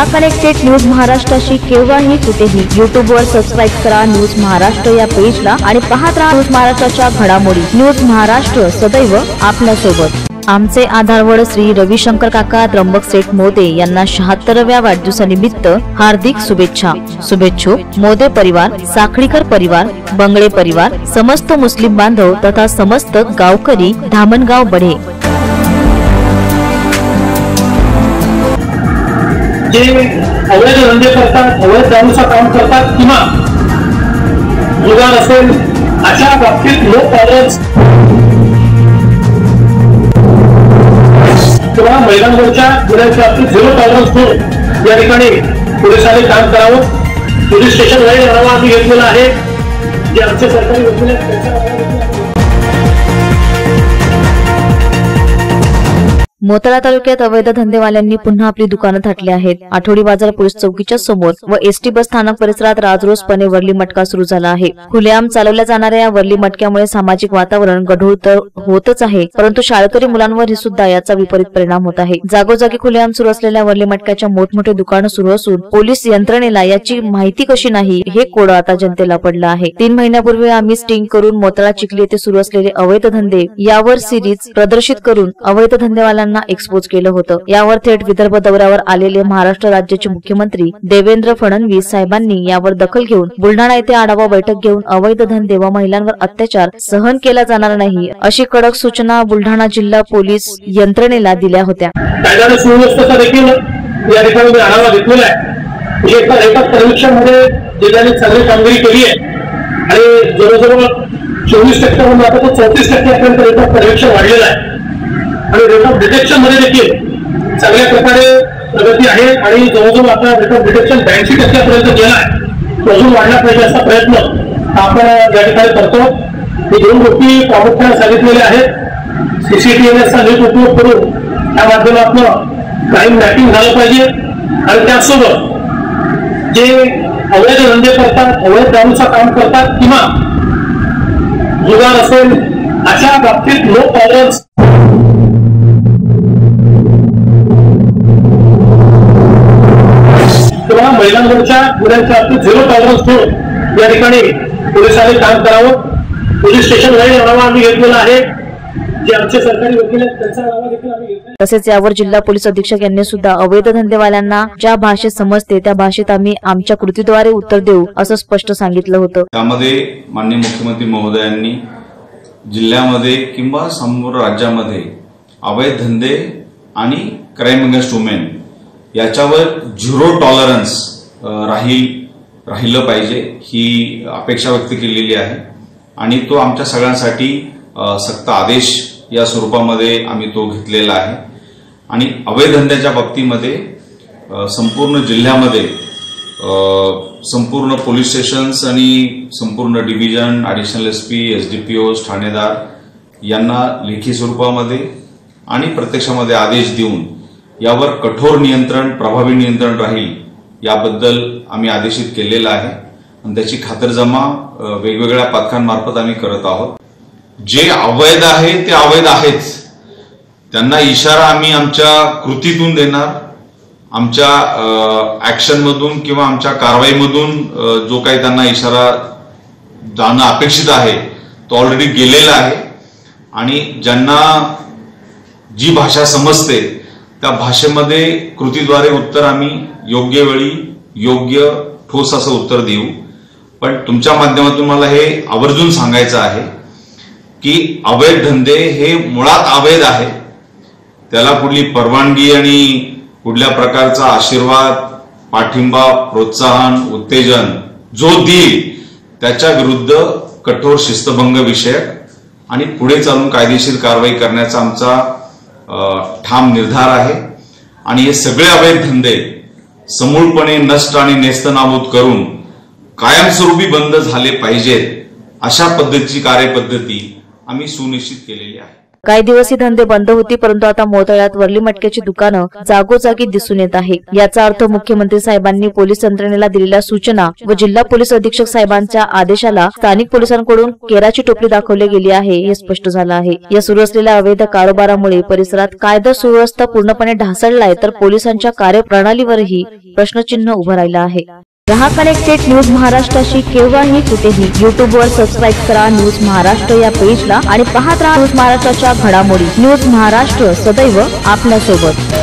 महाकनेक्टेड news महाराष्ट्राशी केव्हाही कुठेही युट्यूब वर सबस्क्राईब करा न्यूज महाराष्ट्र या पेजला आणि पाहत राहा न्यूज महाराष्ट्राच्या घडामोडी. न्यूज महाराष्ट्र सदैव आपल्यासोबत आमचे आधारवड श्री रविशंकर काका त्र्यंबक सेठ मोदे यांना शहात्तरव्या वाढदिवसानिमित्त हार्दिक शुभेच्छा. शुभेच्छुक मोदे परिवार साखळीकर परिवार बंगळे परिवार समस्त मुस्लिम बांधव तथा समस्त गावकरी धामणगाव बढे. जे अवैध धंदे करतात अवैध दारूचं काम करतात किंवा जुगार असेल अशा बाबतीत लो टॉलरन्स किंवा महिलांवरच्या गुन्ह्यांच्या बाबतीत झिरो टॉलरन्स ठेवून या ठिकाणी पोलिसांनी काम करावं. पोलीस स्टेशन वेळी आढावा आम्ही घेतलेला आहे. जे आमचे सरकारी वकील आहेत त्यांच्या मोताळा तालुक्यात अवैध धंदेवाल्यांनी पुन्हा आपली दुकानं थाटली आहेत. आठवडी बाजार पोलीस चौकीच्या समोर व एसटी बस स्थानक परिसरात राजरोसपणे वरली मटका सुरू झाला आहे. खुलेआम चालवल्या जाणाऱ्या या वरली मटक्यामुळे सामाजिक वातावरण गढूळ तर होतच आहे परंतु शाळकरी मुलांवर सुद्धा याचा विपरीत परिणाम होत आहे. जागोजागी खुलेआम सुरू असलेल्या वरली मटक्याच्या मोठमोठे दुकानं सुरू असून पोलीस यंत्रणेला याची माहिती कशी नाही हे कोड आता जनतेला पडलं आहे. तीन महिन्यापूर्वी आम्ही स्टिंग करून मोताळा चिखली येथे सुरू असलेले अवैध धंदे यावर सिरीज प्रदर्शित करून अवैध धंदेवाल्यांना एक्सपोज केलं होतं. यावर थेट विदर्भ दौऱ्यावर आलेले महाराष्ट्र राज्याचे मुख्यमंत्री देवेंद्र फडणवीस साहेबांनी यावर दखल घेऊन बुलढाणा येथे आढावा बैठक घेऊन अवैध धंदे व महिलांवर अत्याचार सहन केला जाणार नाही अशी कडक सूचना बुलढाणा जिल्हा पोलीस यंत्रणेला दिल्या होत्या. आणि या ठिकाणी आढावा घेतलेला आहे. म्हणजे एका सर्वेक्षणमध्ये जिल्ह्याने चांगली कामगिरी केली आहे. आणि जवळजवळ चोवीस टक्क्यावरून म्हणजे आता तो चौतीस टक्क्यापर्यंत रेट ऑफ सर्वेक्षण वाढलेला आहे. आणि रेट ऑफ डिटेक्शनमध्ये देखील चांगल्या प्रकारे प्रगती आहे. आणि जवळजवळ आता रेट ऑफ डिटेक्शन ब्याऐंशी टक्क्यापर्यंत गेला आहे. तो अजून वाढला पाहिजे असा प्रयत्न आपण या ठिकाणी करतो. हे दोन गोष्टी प्रामुख्याने सांगितलेल्या आहेत. सीसीटीव्हीचा नीट उपयोग करून त्या माध्यमातून क्राईम मॅपिंग झालं पाहिजे. आणि त्यासोबत जे अवैध धंदे करतात अवैध दारूचं काम करतात किंवा जुगार असेल अशा बाबतीत नो टॉलरन्स गुन्ह्यांच्या बाबतीत झिरो टॉलरन्स ठेवून या ठिकाणी पोलिसांनी काम करावं. पोलीस स्टेशन आढावा आम्ही घेतलेला आहे. जे आमचे सरकारी वकील आहेत त्यांचा आढावा देखील आम्ही घेतला तसेच यावर जिल्हा पोलीस अधीक्षक यांनी सुद्धा अवैध धंदेवाल्यांना ज्या भाषेत समजते त्या भाषेत आम्ही आमच्या कृतीद्वारे उत्तर देऊ असं स्पष्ट सांगितलं होतं. त्यामध्ये माननीय मुख्यमंत्री महोदयांनी जिल्ह्यामध्ये किंवा संपूर्ण राज्यामध्ये अवैध धंदे आणि क्राईम अगेन्स्ट वुमेन याच्यावर झिरो टॉलरन्स राहील राहिलं पाहिजे ही अपेक्षा व्यक्त केलेली आहे. आणि तो आमच्या सगळ्यांसाठी सक्त आदेश या स्वरूपामध्ये आम्ही तो घेतलेला आहे. आणि अवैध धंद्याच्या बाबतीमध्ये संपूर्ण जिल्ह्यामध्ये संपूर्ण पोलीस स्टेशन्स आणि संपूर्ण division additional S P S D P Os ठाणेदार यांना लेखी स्वरूपामध्ये आणि प्रत्यक्षामध्ये आदेश देऊन यावर कठोर नियंत्रण प्रभावी नियंत्रण राहील याबद्दल आम्ही आदेशित केलेलं आहे. आणि त्याची खातरजमा वेगवेगळ्या पथकांमार्फत आम्ही करत आहोत. जे अवैध आहे ते अवैध आहेच. त्यांना इशारा आम्ही आमच्या कृतीतून देणार. आमच्या ॲक्शनमधून किंवा आमच्या कारवाईमधून जो काही त्यांना इशारा जाणं अपेक्षित आहे तो ऑलरेडी गेलेला आहे. आणि ज्यांना जी भाषा समजते त्या भाषेमध्ये कृतीद्वारे उत्तर आम्ही योग्य वेळी योग्य ठोस असं उत्तर देऊ. पण तुमच्या माध्यमातून मला हे आवर्जून सांगायचं आहे की अवैध धंदे हे मुळात अवैध आहे. त्याला कुठली परवानगी आणि कुठल्या प्रकारचा आशीर्वाद पाठिंबा प्रोत्साहन उत्तेजन जो देईल त्याच्या विरुद्ध कठोर शिस्तभंग विषयक आणि पुढे चालून कायदेशीर कारवाई करण्याचा आमचा ठाम निर्धार आहे. आणि हे सगळे अवैध धंदे समूळपणे नष्ट आणि नेस्तनाबूत करून कायमस्वरूपी बंद झाले पाहिजेत अशा पद्धतीची कार्यपद्धती आम्ही सुनिश्चित केलेली आहे. काही दिवस ही धंदे बंद होती परंतु आता मोतळ्यात वरली मटक्याची दुकानं जागोजागी दिसून येत आहे. याचा अर्थ मुख्यमंत्री साहेबांनी पोलीस यंत्रणेला दिलेल्या सूचना व जिल्हा पोलीस अधीक्षक साहेबांच्या आदेशाला स्थानिक पोलिसांकडून केराची टोपली दाखवली गेली आहे हे स्पष्ट झालं आहे. या सुरू असलेल्या अवैध कारोबारामुळे परिसरात कायदा सुव्यवस्था पूर्णपणे ढासळलाय तर पोलिसांच्या कार्यप्रणालीवरही प्रश्नचिन्ह उभं राहिलं आहे. रहा कनेक्टेड न्यूज महाराष्ट्राशी केव्हाही कुठेही युट्यूबवर सबस्क्राईब करा न्यूज महाराष्ट्र या पेजला आणि पाहत राहा न्यूज महाराष्ट्राच्या घडामोडी. न्यूज महाराष्ट्र सदैव आपल्यासोबत.